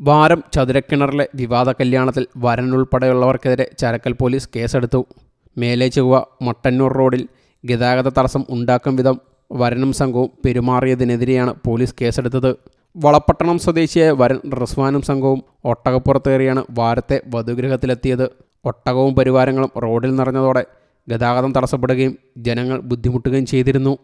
വാരം ചതുരക്കിണറിലെ വിവാദ കല്യാണത്തിൽ വരനുൾപ്പെടെയുള്ളവർക്കെതിരെ ചരക്കൽ പോലീസ് കേസെടുത്തു. മേലെ ചൊവ്വ മട്ടന്നൂർ റോഡിൽ ഗതാഗത തടസ്സം ഉണ്ടാക്കും വിധം വരനും സംഘവും പെരുമാറിയതിനെതിരെയാണ് പോലീസ് കേസെടുത്തത്. വളപ്പട്ടണം സ്വദേശിയായ വരൻ റിസ്വാനും സംഘവും ഒട്ടകപ്പുറത്തേറിയാണ് വാരത്തെ വധുഗൃഹത്തിലെത്തിയത്. ഒട്ടകവും പരിവാരങ്ങളും റോഡിൽ നിറഞ്ഞതോടെ ഗതാഗതം തടസ്സപ്പെടുകയും ജനങ്ങൾ ബുദ്ധിമുട്ടുകയും ചെയ്തിരുന്നു.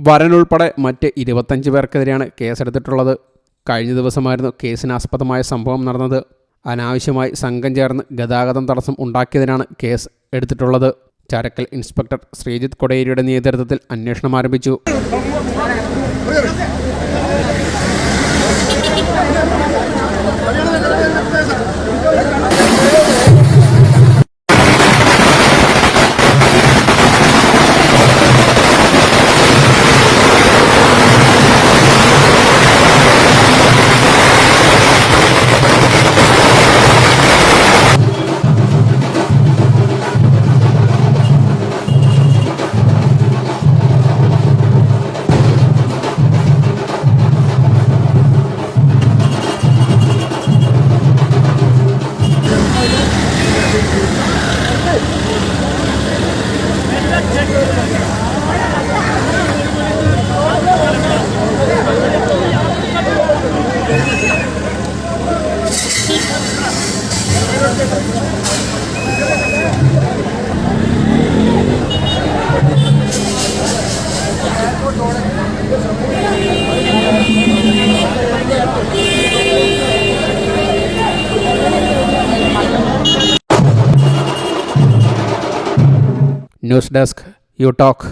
വരനുൾപ്പെടെ മറ്റ് ഇരുപത്തഞ്ച് പേർക്കെതിരെയാണ് കേസെടുത്തിട്ടുള്ളത്. കഴിഞ്ഞ ദിവസമായിരുന്നു കേസിനാസ്പദമായ സംഭവം നടന്നത്. അനാവശ്യമായി സംഘം ചേർന്ന് ഗതാഗതം തടസ്സം ഉണ്ടാക്കിയതിനാണ് കേസ് എടുത്തിട്ടുള്ളത്. ചരക്കൽ ഇൻസ്പെക്ടർ ശ്രീജിത്ത് കൊടേരിയുടെ നേതൃത്വത്തിൽ അന്വേഷണം ആരംഭിച്ചു. News desk you talk